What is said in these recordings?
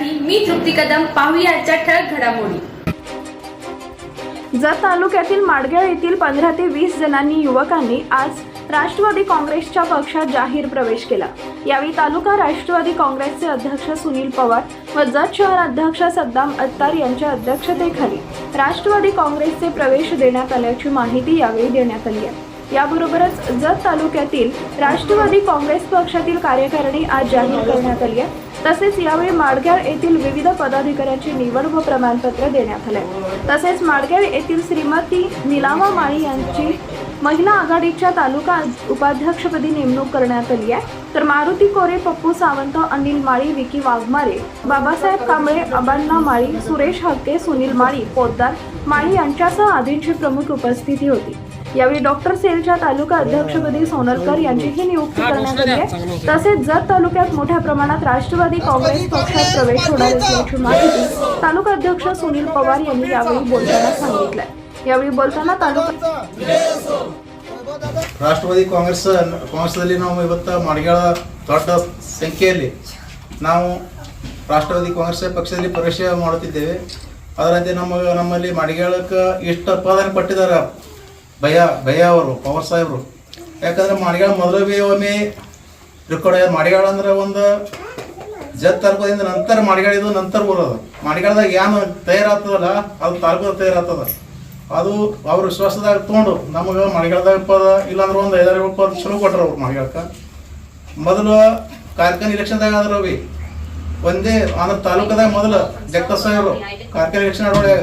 Big मी तृप्ती कदम पाहूया आजच्या ठळक घडामोडी. जत तालुक्यातील माडगेळ येथील पंधरा ते वीस जणांनी युवकांनी आज राष्ट्रवादी काँग्रेसच्या पक्षात जाहीर प्रवेश केला. यावेळी तालुका राष्ट्रवादी काँग्रेसचे अध्यक्ष सुनील पवार व जत शहर अध्यक्ष सद्दाम अत्तार यांच्या अध्यक्षतेखाली राष्ट्रवादी काँग्रेसचे प्रवेश देण्यात आल्याची माहिती यावेळी देण्यात आली आहे. याबरोबरच जत तालुक्यातील राष्ट्रवादी काँग्रेस पक्षातील कार्यकारिणी आज जाहीर करण्यात आली आहे. तसेच यावेळी माडग्याळ येथील विविध पदाधिकाऱ्यांची निवड व प्रमाणपत्र देण्यात आले. तसेच माडग्याळ येथील श्रीमती निलामा माळी यांची महिला आघाडीच्या तालुका उपाध्यक्षपदी नेमणूक करण्यात आली आहे. तर मारुती कोरे पप्पू सावंत अनिल माळी विकी वाघमारे बाबासाहेब कांबळे अबांना माळी सुरेश हक्के सुनील माळी पोद्दार माळी यांच्यासह आदींची प्रमुख उपस्थिती होती. यावेळी डॉक्टर सेलच्या तालुका अध्यक्षपदी सोनलकर यांचीही नियुक्ती करण्यात आली आहे तसेच जत तालुक्यात मोठ्या प्रमाणात राष्ट्रवादी काँग्रेस पक्षात प्रवेश होणार असल्याची माहिती तालुका अध्यक्ष सुनील पवार यांनी यावेळी बोलताना सांगितलंय यावेळी बोलताना तालुका ರಾಷ್ಟ್ರವಾದಿ ಕಾಂಗ್ರೆಸ್ ಕಾಂಗ್ರೆಸ್ನಲ್ಲಿ ನಾವು ಇವತ್ತು ಮಾಡಗಾಳ ದೊಡ್ಡ ಸಂಖ್ಯೆಯಲ್ಲಿ ನಾವು ರಾಷ್ಟ್ರವಾದಿ ಕಾಂಗ್ರೆಸ್ ಪಕ್ಷದಲ್ಲಿ ಪ್ರವೇಶ ಮಾಡುತ್ತಿದ್ದೇವೆ ಅದರಂತೆ ನಮ್ಮ ನಮ್ಮಲ್ಲಿ ಮಡಿಗಾಳಕ್ಕೆ ಇಷ್ಟ ಪದನ ಪಟ್ಟಿದ್ದಾರೆ ಭಯ ಭಯ ಅವರು ಪವರ್ ಸಾಹೇಬರು ಯಾಕಂದ್ರೆ ಮಾಡಿಗಾಳ ಮೊದಲು ಬಿ ಒಮ್ಮೆ ರೆಕಾರ್ಡ್ ಮಡಿಗಾಳ ಅಂದ್ರೆ ಒಂದು ಜತ್ ತಾಲೂಕದಿಂದ ನಂತರ ಮಡಿಗಾಳ ಇದು, ನಂತರ ಬರೋದು. ಮಾಡಿಗಾಳದಾಗ ಏನು ತಯಾರಾಗ್ತದಲ್ಲ, ಅದು ತಾಲೂಕದ ತಯಾರಾಗ್ತದ. ಅದು ಅವ್ರ ವಿಶ್ವಾಸದಾಗ ತೊಗೊಂಡು ನಮಗೆ ಮಳೆಗಾಲದಾಗ ಪದ, ಇಲ್ಲಾಂದ್ರೆ ಒಂದು ಐದಾರು ಪದ ಚಲೋ ಕೊಟ್ಟರು ಅವ್ರು ಮಳೆಗಾಲಕ್ಕೆ ಮೊದಲು ಕಾರ್ಖಾನೆ ಇಲೆಕ್ಷನ್ದಾಗ ಆದ್ರೆ ಒಂದೇ ಆಂಧ್ರ ತಾಲೂಕದಾಗ ಮೊದಲು ಜಗತ್ತ ಸಾಹೇಬರು ಕಾರ್ಖಾನೆ ಇಲೆಕ್ಷನ್ ಆಡೋಳೆ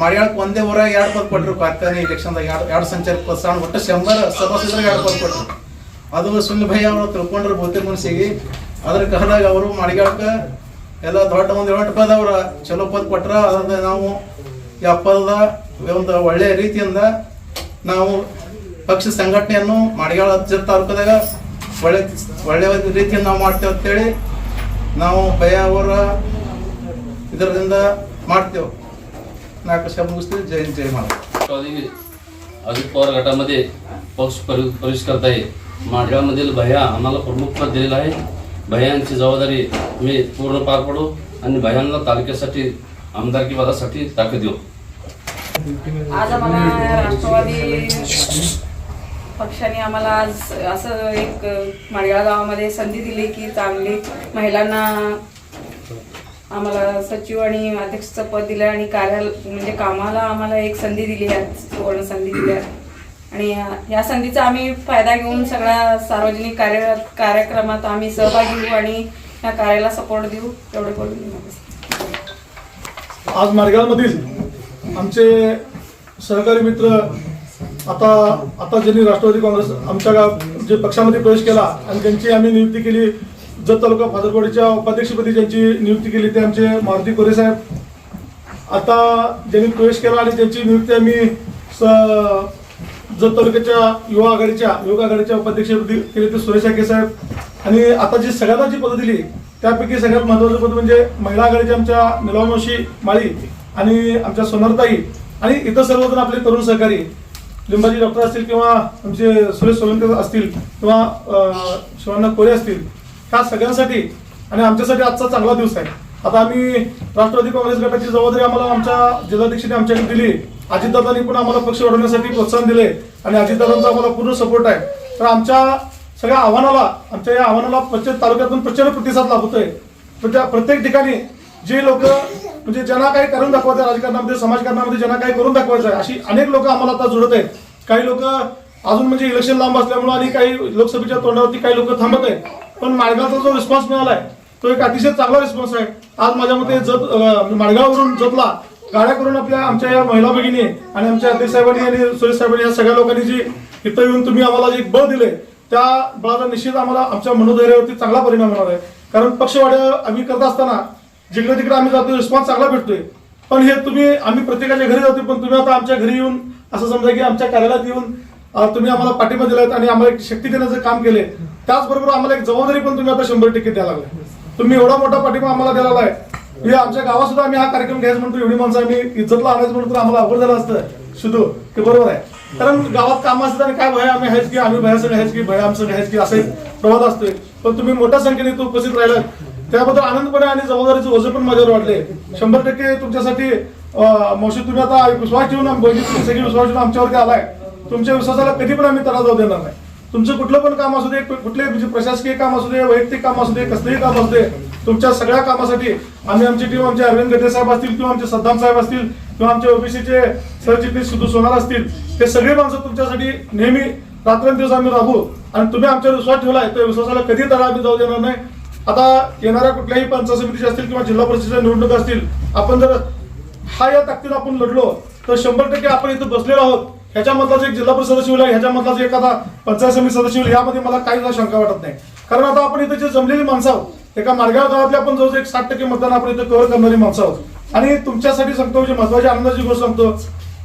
ಮಳೆಗಾಲಕ್ಕೆ ಒಂದೇ ಊರಾಗ ಎರಡು ಪದ ಕೊಟ್ಟರು ಕಾರ್ಖಾನೆ ಇಲೆಕ್ಷನ್ದಾಗ ಎರಡು ಎರಡು ಸಂಚಾರ ಪದ ಸಣ್ಣ ಒಟ್ಟು ಶಂಬರ್ ಸದಸ್ಯರಿಗೆ ಎರಡು ಪದ ಕೊಟ್ಟರು ಅದು ಸುನಿಲ್ ಭಯ ಅವರು ತಿಳ್ಕೊಂಡ್ರು ಬಹುತೇಕ ಮನಸ್ಸಿಗೆ. ಅದ್ರ ಕಹದಾಗ ಅವರು ಮಳೆಗಾಲಕ್ಕೆ ಎಲ್ಲ ದೊಡ್ಡ ಒಂದು ಏಳೆಂಟು ಪದ ಅವ್ರ ಚಲೋ ಪದ ಕೊಟ್ರ ಅದ್ರ ನಾವು ಯಾವ ಪದದ ಒಂದು ಒಳ್ಳೆಯ ರೀತಿಯಿಂದ ನಾವು ಪಕ್ಷ ಸಂಘಟನೆಯನ್ನು ಮಾಡಿಗಾಳ ಹತ್ತಿರ ತಾಲೂಕದಾಗ ಒಳ್ಳೆ ಒಳ್ಳೆಯ ರೀತಿಯಿಂದ ನಾವು ಮಾಡ್ತೇವೆ ಅಂತೇಳಿ ನಾವು ಭಯ ಅವರ ಇದರಿಂದ ಮಾಡ್ತೇವೆ. नागशा मुसले जय जय पवार गटामध्ये पक्ष प्रवेश करत आहे. मांडव्यामधील भैया आम्हाला प्रमुख पद दिलेलं आहे. भयांची जबाबदारी मी पूर्ण पार पडू आणि भयांना तालुक्यासाठी आमदारकी पदासाठी ताकद देऊ. आज आम्हाला राष्ट्रवादी पक्षाने आम्हाला आज असं एक माडगाव गावामध्ये संधी दिली की चांगली महिलांना आम्हाला सचिव आणि अध्यक्षचं पद दिलं आणि कार्याल म्हणजे कामाला आम्हाला एक संधी दिली आहे सुवर्ण संधी दिली आहे. आणि या- संधीचा आम्ही फायदा घेऊन सगळ्या सार्वजनिक कार्य कार्यक्रमात आम्ही सहभागी होऊ आणि या कार्याला सपोर्ट देऊ एवढे बोलून आज मार्गामधील आमचे सहकारी मित्र आता आता ज्यांनी राष्ट्रवादी काँग्रेस आमच्या जे पक्षामध्ये प्रवेश केला आणि त्यांची आम्ही नियुक्ती केली जत तालुका फादरवाडीच्या उपाध्यक्षपदी ज्यांची नियुक्ती केली ते आमचे मारुती कोरे साहेब. आता ज्यांनी प्रवेश केला आणि त्यांची नियुक्ती आम्ही स- जत तालुक्याच्या युवा आघाडीच्या युवक आघाडीच्या उपाध्यक्षपदी केली ते सुरेश आके साहेब. आणि आता जी सगळ्यांना जी पदं दिली त्यापैकी सगळ्यात महत्वाचं पद म्हणजे महिला आघाडीच्या आमच्या निलामावशी माळी आणि आमच्या सोनरताई आणि इतर सर्वजण आपले तरुण सहकारी. लिंबाजी डॉक्टर असतील किंवा आमचे सुरेश सोलंकर असतील किंवा अं, शिवांना कोरे असतील. ह्या सगळ्यांसाठी आणि आमच्यासाठी आजचा चांगला दिवस आहे. आता आम्ही राष्ट्रवादी काँग्रेस गटाची जबाबदारी आम्हाला आमच्या जिल्हाध्यक्षांनी आमच्याकडे दिली. अजितदादांनी पण आम्हाला पक्ष वाढवण्यासाठी प्रोत्साहन दिले आणि अजितदादांचा आम्हाला पूर्ण सपोर्ट आहे. तर आमच्या सगळ्या आव्हानाला आमच्या या आव्हानाला प्रत्येक तालुक्यातून प्रचंड प्रतिसाद लाभतोय. प्रत्येक ठिकाणी जे लोक म्हणजे ज्यांना काही करून दाखवायचं आहे राजकारणामध्ये समाजकारणामध्ये ज्यांना काही करून दाखवायचं आहे अशी अनेक लोक आम्हाला आता जुळत आहेत. काही लोक अजून म्हणजे इलेक्शन लांब असल्यामुळे आणि काही लोकसभेच्या तोंडावरती काही लोक थांबत आहेत. पण माडगावचा जो रिस्पॉन्स मिळालाय तो एक अतिशय चांगला रिस्पॉन्स आहे. आज माझ्या मते जत माडगाववरून जतला. गाड्या करून आपल्या आमच्या या महिला भगिनी आणि आमच्या अध्यक्ष साहेबांनी आणि सुरेश साहेबांनी या सगळ्या लोकांनी जी इथं येऊन तुम्ही आम्हाला जे बळ दिले त्या बळाचा निश्चित आम्हाला आमच्या मनोधैर्यावरती चांगला परिणाम होणार आहे. कारण पक्षवाढ आम्ही करत असताना जिकडे तिकडे आम्ही जातो रिस्पॉन्स चांगला भेटतोय. पण हे तुम्ही आम्ही प्रत्येकाच्या घरी जातो पण तुम्ही आता आमच्या घरी येऊन असं समजा की आमच्या कार्यालयात येऊन तुम्ही आम्हाला पाठिंबा दिलात आणि आम्हाला एक शक्ती देण्याचं काम केले त्याचबरोबर आम्हाला एक जबाबदारी पण तुम्ही आता शंभर टक्के द्यायला लागला. तुम्ही एवढा मोठा पाठिंबा आम्हाला द्यायला आहे. हे आमच्या गावात सुद्धा आम्ही हा कार्यक्रम घ्यायचं म्हणतो एवढी माणसं आम्ही इज्जतला आणायचं म्हणतो आम्हाला अवघड झालं असतं. शुद्ध ते बरोबर आहे. कारण गावात काम असतात आणि काय भया आम्ही आहेच की आम्ही भयाचं सगळे आहेच की भया आमचं घ्यायच की असं एक प्रवाद असतोय. पण तुम्ही मोठ्या संख्येने इथं उपस्थित राहिला त्याबद्दल आनंदपणे आणि जबाबदारीचं ओझं पण माझ्यावर वाढले शंभर टक्के तुमच्यासाठी मावशी तुम्ही आता विश्वास ठेवून बहिणी सगळी विश्वास ठेवून आमच्यावरती आलाय. तुमच्या विश्वासाला कधी पण आम्ही त्रास जाऊ देणार नाही. तुमचं कुठलं पण काम असू दे कुठले म्हणजे प्रशासकीय काम असू दे वैयक्तिक काम असू दे कसलंही काम असू दे तुमच्या सगळ्या कामासाठी आम्ही आमची टीम आमचे अरविंद गटे साहेब असतील किंवा आमचे सद्दाम साहेब असतील किंवा आमचे ओबीसीचे सरचिटणीस सिद्धू सोनार असतील ते सगळे माणसं तुमच्यासाठी नेहमी रात्रंदिवस आम्ही राहू आणि तुम्ही आमच्यावर विश्वास ठेवलाय त्या विश्वासाला कधी तडा आम्ही जाऊ देणार नाही. आता येणाऱ्या कुठल्याही पंचायत समितीच्या असतील किंवा जिल्हा परिषदेच्या निवडणुका असतील आपण जर हा या ताकदीला आपण लढलो तर शंभर टक्के आपण इथं बसलेलो आहोत. ह्याच्यामधलाच एक जिल्हा परिषद सचिव आहे ह्याच्यामधलाच एखादा पंचायत समिती सदस्य होईल यामध्ये मला काही शंका वाटत नाही. कारण आता आपण इथे जे जमलेली माणसं आहोत एका मार्गाव गावातले आपण जवळ एक साठ टक्के मतदान आपण इथे कव्हर करणारी माणसं आहोत. आणि तुमच्यासाठी सांगतो म्हणजे महत्वाची आनंदाची गोष्ट सांगतो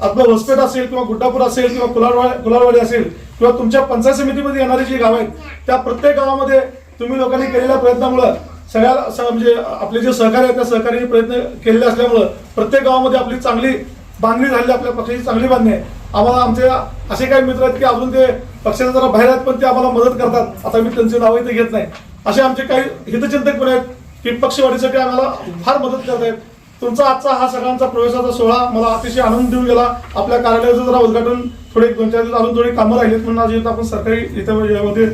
आपलं होसपेठ असेल किंवा गुड्डापूर असेल किंवा कुलारवाडी कुलारवाडी असेल किंवा तुमच्या पंचायत समितीमध्ये येणारी जी गावं आहेत त्या प्रत्येक गावामध्ये तुम्ही लोकांनी केलेल्या प्रयत्नामुळं सगळ्या म्हणजे आपले जे सहकार्य आहेत त्या सहकार्याने प्रयत्न केलेले असल्यामुळं प्रत्येक गावामध्ये आपली चांगली बांधणी झाली आपल्या पक्षाची चांगली बांधणी आहे. आम्हाला आमचे असे काही मित्र आहेत की अजून ते पक्षाच्या जरा बाहेर आहेत पण ते आम्हाला मदत करतात. आता मी त्यांचे नावही इथे घेत नाही. असे आमचे काही हितचिंतक पण आहेत की पक्षवाढीसाठी आम्हाला फार मदत करत आहेत. तुमचा आजचा हा सगळ्यांचा प्रवेशाचा सोहळा मला अतिशय आनंद देऊन गेला. आपल्या कार्यालयाचं जरा उद्घाटन थोडे दोन चार दिवस अजून थोडी कामं राहिलीत म्हणून आज इथं आपण सरकारी इथे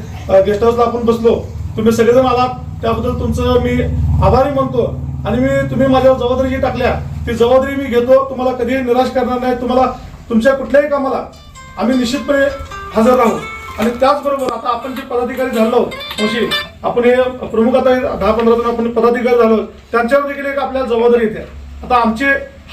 गेस्ट हाऊसला आपण बसलो. तुम्ही सगळेजण आलात. त्याबद्दल तुमचं मी आभारी म्हणतो आणि मी तुम्ही माझ्यावर जबाबदारी जी टाकल्या ती जबाबदारी मी घेतो तुम्हाला कधीही निराश करणार नाही. तुम्हाला तुमच्या कुठल्याही कामाला आम्ही निश्चितपणे हजर राहू. आणि त्याचबरोबर आता आपण जे पदाधिकारी झालो मोशी आपण हे प्रमुख आता हे दहा पंधरा जण आपण पदाधिकारी झालो त्यांच्यावर देखील एक आपल्याला जबाबदारी येते. आता आमचे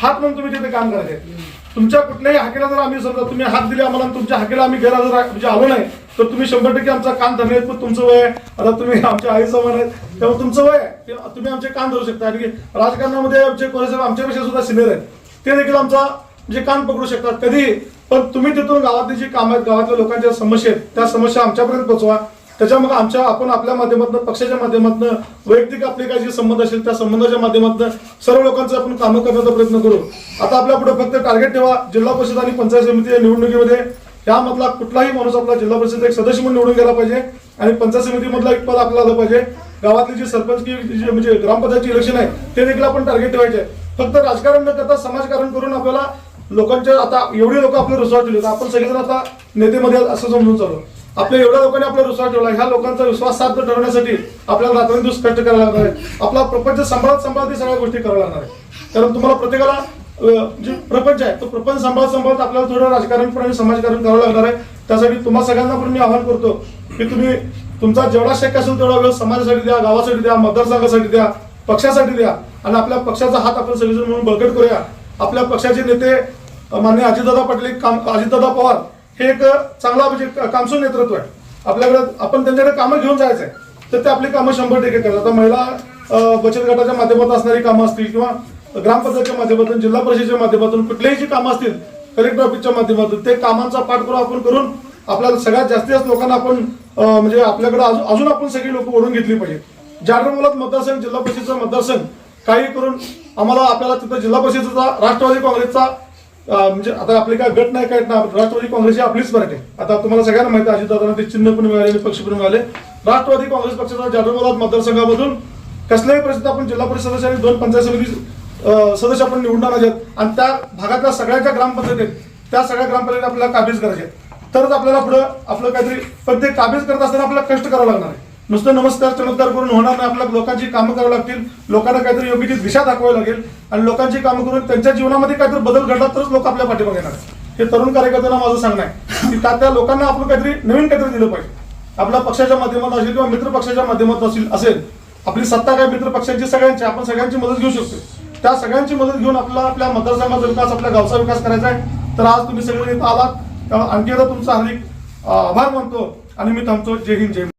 हात म्हणून तुम्ही तिथे काम करायचे तुमच्या कुठल्याही हाकेला जर आम्ही समजा तुम्ही हात दिले आम्हाला तुमच्या हाकेला आम्ही गैरहजर आहे- म्हणजे आलो नाही तर तुम्ही शंभर टक्के आमचा कान धरणे पण तुमचं वय आहे. आता तुम्ही आमच्या आई समान आहेत त्यामुळे तुमचं वय आहे. तुम्ही आमचे कान धरू शकता. आणि राजकारणामध्ये आमचे कोरेसाहेब आमच्यापेक्षा सुद्धा सिनियर आहेत. ते देखील आमचा म्हणजे कान पकडू शकतात कधी. पण तुम्ही तिथून गावातली जी काम आहेत गावातल्या लोकांच्या समस्या आहेत त्या समस्या आमच्यापर्यंत पोहोचवा. त्याच्यामुळे आमच्या आपण आपल्या माध्यमातून पक्षाच्या माध्यमातून वैयक्तिक आपले काही जे संबंध असेल त्या संबंधाच्या माध्यमातून सर्व लोकांचं आपण कामं करण्याचा प्रयत्न करू. आता आपल्या पुढे फक्त टार्गेट ठेवा. जिल्हा परिषद आणि पंचायत समिती निवडणुकीमध्ये त्यामधला कुठलाही माणूस आपला जिल्हा परिषद एक सदस्य म्हणून निवडून गेला पाहिजे आणि पंचायत समितीमधला एक पद आपल्याला आलं पाहिजे. गावातली जी सरपंच की जी म्हणजे ग्रामपंचायतची इलेक्शन आहे ते देखील आपण टार्गेट ठेवायचे. फक्त राजकारण न करता समाजकारण करून आपल्याला लोकांच्या आता एवढी लोक आपले रुसवा ठेवले आपण सगळेजण आता नेतेमध्ये असं समजून चालू. आपल्या एवढ्या लोकांनी आपला विश्वास ठेवला. ह्या लोकांचा विश्वास साध्य ठरवण्यासाठी आपल्याला रात्रंदिवस कष्ट करायला लागणार आहे आपला प्रपंच सांभाळत सांभाळत सगळ्या गोष्टी कराव्या लागणार आहे कारण तुम्हाला प्रत्येकाला जे प्रपंच आहे तो प्रपंच सांभाळत सांभाळत आपल्याला थोडं राजकारण पण आणि समाजकारण करावं लागणार आहे. त्यासाठी तुम्हा सगळ्यांना पण मी आवाहन करतो की तुम्ही तुमचा जेवढा शक्य असेल तेवढा वेळ समाजासाठी द्या गावासाठी द्या मतदारसंघासाठी द्या पक्षासाठी द्या आणि आपल्या पक्षाचा हात आपण सगळेजण म्हणून बळकट करूया. आपल्या पक्षाचे नेते मान्य अजितदादा पाटील काम अजितदादा पवार हे एक चांगला म्हणजे कामसू नेतृत्व आहे. आपल्याकडे आपण त्यांच्याकडे कामं घेऊन जायचं आहे तर ते आपली कामं शंभर टक्के करतात. आता महिला बचत गटाच्या माध्यमात असणारी कामं असतील किंवा ग्रामपंचायतच्या माध्यमातून जिल्हा परिषदेच्या माध्यमातून कुठलेही जी कामं असतील कलेक्टर ऑफिसच्या माध्यमातून ते कामांचा पाठपुरावा आपण करून आपल्याला सगळ्यात जास्तीत जास्त लोकांना आपण म्हणजे आपल्याकडे अजून अजून आपण सगळी लोक ओढून घेतली पाहिजे. जालना मुलात मतदारसंघ जिल्हा परिषदेचा मतदारसंघ काही करून आम्हाला आपल्याला तिथं जिल्हा परिषदेचा राष्ट्रवादी काँग्रेसचा म्हणजे आता आपले काय गट नाही काय ना राष्ट्रवादी काँग्रेस ही आपलीच पार्टी आहे. आता तुम्हाला सगळ्यांना माहिती आहे अजितदादांना ते चिन्ह पण मिळाले आणि पक्ष पण मिळाले. राष्ट्रवादी काँग्रेस पक्षाचा जाडरमुलात मतदारसंघामधून कसल्याही परिस्थितीत आपण जिल्हा परिषद आणि दोन पंचायत समिती सदस्य आपण निवडणार आहोत. आणि त्या भागातल्या सगळ्या ज्या ग्रामपंचायत त्या सगळ्या ग्रामपंचायती आपल्याला काबीज करायचे तरच आपल्याला पुढं आपलं काहीतरी पण ते काबीज करत असताना आपल्याला कष्ट करावं लागणार आहे. नुसतं नमस्कार चमत्कार करून होणार नाही. आपल्याला लोकांची कामं करावी लागतील. लोकांना काहीतरी योग्य ती दिशा दाखवावी लागेल. आणि लोकांची कामं करून त्यांच्या जीवनामध्ये काहीतरी बदल घडला तरच लोक आपल्या पाठीमागे येणार हे तरुण कार्यकर्त्यांना माझं सांगणं आहे. की त्या त्या लोकांना आपण काहीतरी नवीन काहीतरी दिलं पाहिजे. आपल्या पक्षाच्या माध्यमातून असेल किंवा मित्र पक्षाच्या माध्यमातून असेल असेल. आपली सत्ता काय मित्र पक्षांची सगळ्यांची आपण सगळ्यांची मदत घेऊ शकतो. त्या सगळ्यांची मदत घेऊन आपल्याला आपल्या मतदारसंघाचा विकास आपल्या गावचा विकास करायचा आहे. तर आज तुम्ही सगळे इथं आलात. त्यामुळे आणखी एकदा तुमचा हार्दिक आभार मानतो आणि मी थांबतो. जय हिंद जय